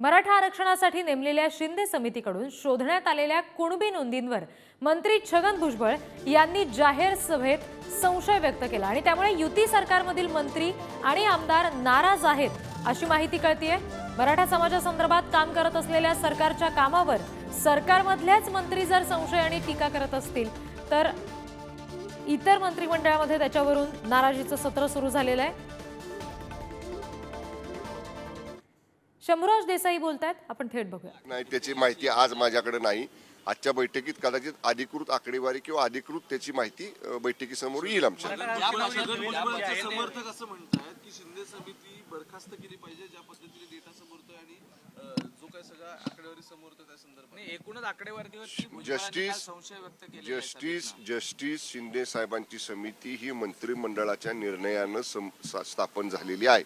मराठा आरक्षणासाठी नेमलेल्या शिंदे समितीकडून शोधण्यात आलेल्या कुणबी नोंदींवर मंत्री छगन भुजबळ यांनी जाहीर सभेत संशय व्यक्त केला. आणि त्यामुळे युती सरकारमधील मंत्री आणि आमदार नाराज आहेत अशी माहिती कळतीये. मराठा समाजासंदर्भात काम करत असलेल्या सरकारच्या कामावर सरकारमधल्याच मंत्री जर संशय आणि टीका करत असतील तर इतर मंत्रिमंडळामध्ये त्याच्यावरून नाराजीचं सत्र सुरू झालेलं आहे. शंभूराज देसाई बोलतायत आपण थेट बघूया. नाही त्याची माहिती आज माझ्याकडे नाही. आजच्या बैठकीत कदाचित अधिकृत आकडेवारी किंवा अधिकृत त्याची माहिती बैठकीसमोर येईल आमच्या. या भाषणात भुजबळचे समर्थक असं म्हणतात की शिंदे समिती बरखास्त केली पाहिजे ज्या पद्धतीने डेटा समोरतोय आणि अं, जो काय सगळा आकडेवारी समोरतोय त्या संदर्भात. नाही, एकूणच आकडेवारीवरती भुजबळांनी काल जस्टिस संशय व्यक्त जस्टिस जस्टिस शिंदे साहेबांची समिती ही मंत्रिमंडळाच्या निर्णयानं स्थापन झालेली आहे.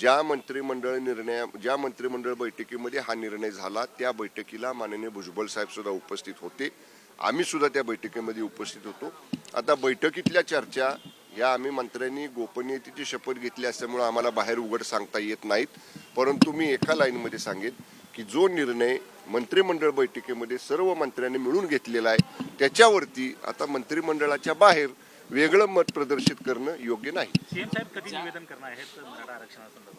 ज्या मंत्रिमंडळ निर्णया ज्या मंत्रिमंडळ बैठकीमध्ये हा निर्णय झाला त्या बैठकीला माननीय भुजबळ साहेबसुद्धा उपस्थित होते. आम्ही सुद्धा त्या बैठकीमध्ये उपस्थित होतो. आता बैठकीतल्या चर्चा या आम्ही मंत्र्यांनी गोपनीयतेची शपथ घेतली असल्यामुळं आम्हाला बाहेर उघड सांगता येत नाहीत. परंतु मी एका लाईनमध्ये सांगेन की जो निर्णय मंत्रिमंडळ बैठकीमध्ये सर्व मंत्र्यांनी मिळून घेतलेला आहे त्याच्यावरती आता मंत्रिमंडळाच्या बाहेर वेगळं मत प्रदर्शित करणं योग्य नाही.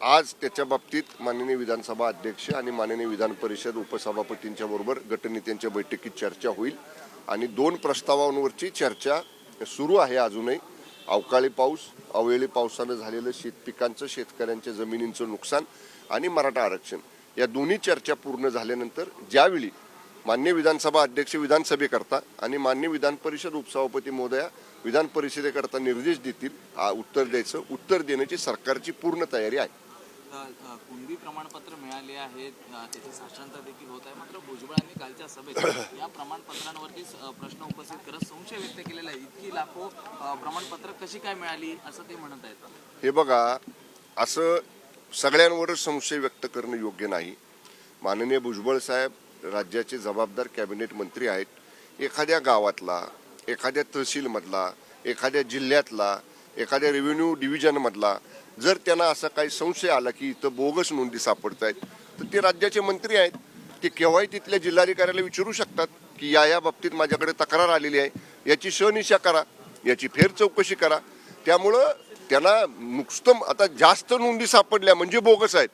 आज त्याच्या बाबतीत माननीय विधानसभा अध्यक्ष आणि माननीय विधान परिषद उपसभापतींच्या बरोबर गटनेत्यांच्या बैठकीत चर्चा होईल. आणि दोन प्रस्तावांवरची चर्चा सुरू आहे अजूनही. अवकाळी पाऊस अवेळी पावसानं झालेलं शेतपिकांचं शेतकऱ्यांच्या जमिनींचं नुकसान आणि मराठा आरक्षण या दोन्ही चर्चा पूर्ण झाल्यानंतर ज्यावेळी मान्य विधानसभा अध्यक्ष विधानसभेकरता आणि मान्य विधान परिषद उपसभापती महोदया विधान परिषदेकरता निर्देश देतील उत्तर द्यायचं. उत्तर देण्याची सरकारची पूर्ण तयारी आहे. कुणबी प्रमाणपत्र मिळाले आहेत त्याचे साक्षांतर देखील होत आहे. मात्र भुजबळांनी कालच्या सभेत या प्रमाणपत्रांवरती प्रश्न उपस्थित करत संशय व्यक्त केलेला आहे. इतकी लाखो प्रमाणपत्र कशी काय मिळाली असं ते म्हणत आहेत. हे बघा असं सगळ्यांवरच संशय व्यक्त करणं योग्य नाही. माननीय भुजबळ साहेब राज्याचे जबाबदार कॅबिनेट मंत्री आहेत. एखाद्या गावातला एखाद्या तहसीलमधला एखाद्या जिल्ह्यातला एखाद्या रेव्हेन्यू डिव्हिजनमधला जर त्यांना असा काही संशय आला की इथं बोगस नोंदी सापडत आहेत तर ते राज्याचे मंत्री आहेत. ते केव्हाही तिथल्या जिल्हाधिकाऱ्याला विचारू शकतात की या या बाबतीत माझ्याकडे तक्रार आलेली आहे. याची शनिशा करा याची फेर चौकशी करा. त्यामुळं त्यांना नुकतं आता जास्त नोंदी सापडल्या म्हणजे बोगस आहेत.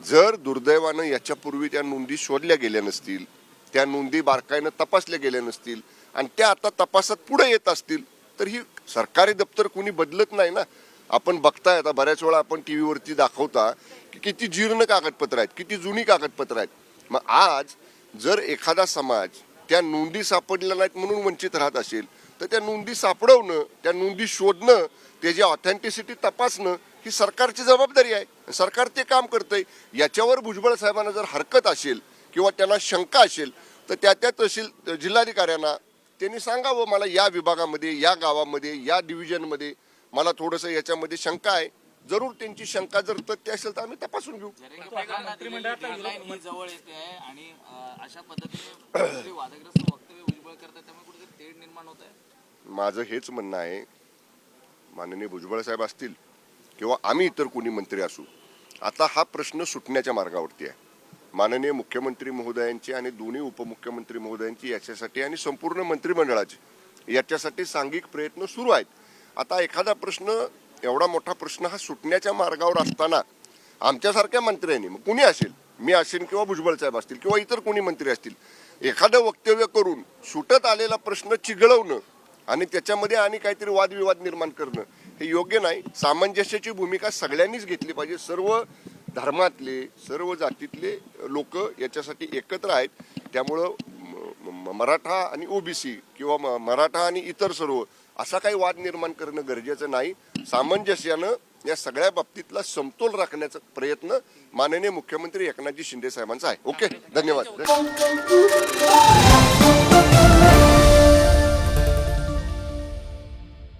जर दुर्दैवानं याच्यापूर्वी त्या नोंदी शोधल्या गेल्या नसतील त्या नोंदी बारकाईनं तपासल्या गेल्या नसतील आणि त्या आता तपासात पुढे येत असतील तर ही सरकारी दप्तर कुणी बदलत नाही ना. आपण बघताय आता बऱ्याच वेळा आपण टी व्हीवरती दाखवता की किती जीर्ण कागदपत्र आहेत किती जुनी कागदपत्र आहेत. मग आज जर एखादा समाज त्या नोंदी सापडल्या नाहीत म्हणून वंचित राहत असेल तर त्या नोंदी सापडवणं त्या नोंदी शोधणं त्याची ऑथेंटिसिटी तपासणं ही सरकारची जबाबदारी आहे. सरकार ते काम करतंय. याच्यावर भुजबळ साहेबांना जर हरकत असेल किंवा त्यांना शंका असेल तर त्या त्या तहसील जिल्हाधिकाऱ्यांना त्यांनी सांगावं मला या विभागामध्ये या गावामध्ये या डिव्हिजनमध्ये मला थोडंसं याच्यामध्ये शंका आहे. जरूर त्यांची शंका जर तथ्य असेल तर आम्ही तपासून घेऊ. ही जवळ येते आहे आणि अशा पद्धतीने कुठेतरी वादग्रस्त वक्तव्य भुजबळ करतात त्यामुळे कुठेतरी तेढ निर्माण होत आहे. माझं हेच म्हणणं आहे माननीय भुजबळ साहेब असतील किंवा आम्ही इतर कोणी मंत्री असू आता हा प्रश्न सुटण्याच्या मार्गावरती आहे. माननीय मुख्यमंत्री महोदयांची आणि दोन्ही उपमुख्यमंत्री महोदयांची याच्यासाठी आणि संपूर्ण मंत्रिमंडळाची याच्यासाठी सांघिक प्रयत्न सुरू आहेत. आता एखादा प्रश्न एवढा मोठा प्रश्न हा सुटण्याच्या मार्गावर असताना आमच्यासारख्या मंत्र्यांनी मग कुणी असेल? मी असेल किंवा भुजबळ साहेब असतील किंवा इतर कोणी मंत्री असतील एखादं वक्तव्य करून सुटत आलेला प्रश्न चिघळवणं आणि त्याच्यामध्ये आणि काहीतरी वादविवाद निर्माण करणं हे योग्य नाही. सामंजस्याची भूमिका सगळ्यांनीच घेतली पाहिजे. सर्व धर्मातले सर्व जातीतले लोक याच्यासाठी एकत्र आहेत. त्यामुळं म- म- मराठा आणि ओबीसी किंवा म- मराठा आणि इतर सर्व असा काही वाद निर्माण करणं गरजेचं नाही. सामंजस्यानं या सगळ्या बाबतीतला समतोल राखण्याचा प्रयत्न माननीय मुख्यमंत्री एकनाथजी शिंदे साहेबांचा आहे. ओके धन्यवाद.